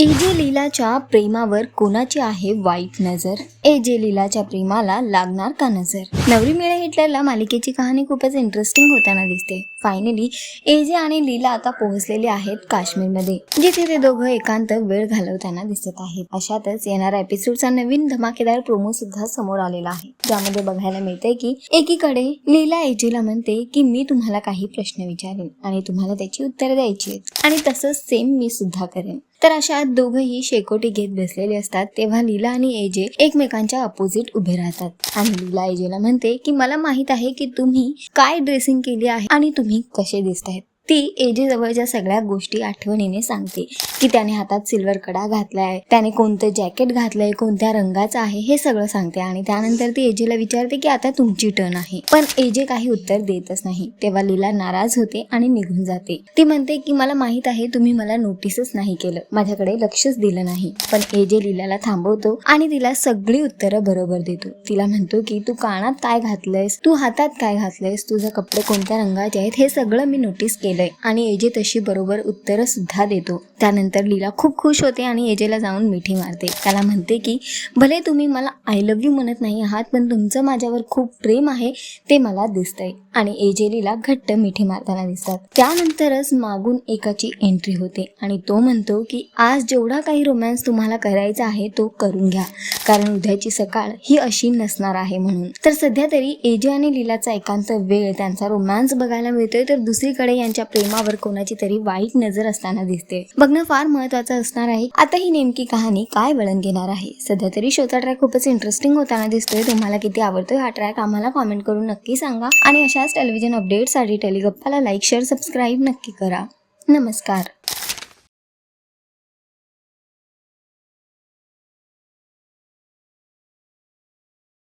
AJ लीलाच्या प्रेमावर कोणाची आहे वाईट नजर? एजे लीलाच्या प्रेमाला लागणार का नजर? नवरी मिळे हिटलरला मालिकेची कहाणी खूपच इंटरेस्टिंग होताना दिसते. फायनली एजे आणि लीला आता पोहोचलेले आहेत काश्मीरमध्ये जिथे ते दोघं एकांत वेळ घालवताना दिसत आहेत. अशातच येणाऱ्या एपिसोडचा नवीन धमाकेदार प्रोमो सुद्धा समोर आलेला आहे. ज्यामध्ये बघायला मिळतंय की एकीकडे लीला एजेला म्हणते की मी तुम्हाला काही प्रश्न विचारेन आणि तुम्हाला त्याची उत्तर द्यायची आहेत. आणि तसंच सेम मी सुद्धा करेन. तर अशा दोघंही शेकोटी घेत बसलेले असतात तेव्हा लीला आणि एजे एकमेकांच्या अपोजिट उभे राहतात. आणि लीला एजेला म्हणते की मला माहीत आहे की तुम्ही काय ड्रेसिंग केली आहे आणि तुम्ही कसे दिसतायत ती एजेजवळच्या सगळ्या गोष्टी आठवणीने सांगते की त्याने हातात सिल्वर कडा घातलाय त्याने कोणतं जॅकेट घातलंय कोणत्या रंगाचं आहे हे सगळं सांगते. आणि त्यानंतर ती एजेला विचारते की आता तुमची टर्न आहे. पण एजे काही उत्तर देतच नाही. तेव्हा लीला नाराज होते आणि निघून जाते. ती म्हणते की मला माहीत आहे तुम्ही मला नोटीसच नाही केलं. माझ्याकडे लक्षच दिलं नाही. पण एजे लीलाला थांबवतो आणि तिला सगळी उत्तरं बरोबर देतो. तिला म्हणतो की तू कानात काय घातलंयस? तू हातात काय घातलंयस? तुझे कपडे कोणत्या रंगाचे आहेत? हे सगळं मी नोटीस केलंय आणि एजे तशी बरोबर उत्तरं सुद्धा देतो. त्यानंतर लीला खूप खुश होते आणि एजेला जाऊन मिठी मारते. त्याला म्हणते की भले तुम्ही मला आय लव्ह यू म्हणत नाही आहात पण तुमचं माझ्यावर खूप प्रेम आहे ते मला दिसतंय. आणि एजे लीला घट्ट मिठी मारताना दिसतात. त्यानंतरच मागून एकाची एंट्री होते आणि तो म्हणतो की आज जेवढा काही रोमॅन्स तुम्हाला करायचा आहे तो करून घ्या. कारण उद्याची सकाळ ही अशी नसणार आहे म्हणून. तर सध्या तरी एजे आणि लीलाचा एकांत वेळ त्यांचा रोमॅन्स बघायला मिळतोय तर दुसरीकडे यांच्या प्रेमावर कोणाची तरी वाईट नजर असताना दिसते. बघणं फार महत्वाचं असणार आहे. आता ही नेमकी कहाणी काय वळण घेणार आहे? सध्या तरी शोचा ट्रॅक खूपच इंटरेस्टिंग होताना दिसतोय. तुम्हाला किती आवडतोय हा ट्रॅक आम्हाला कॉमेंट करून नक्की सांगा. आणि अशाच टेलिव्हिजन अपडेटसाठी टेलिगप्पाला लाईक शेअर सबस्क्राईब नक्की करा. नमस्कार.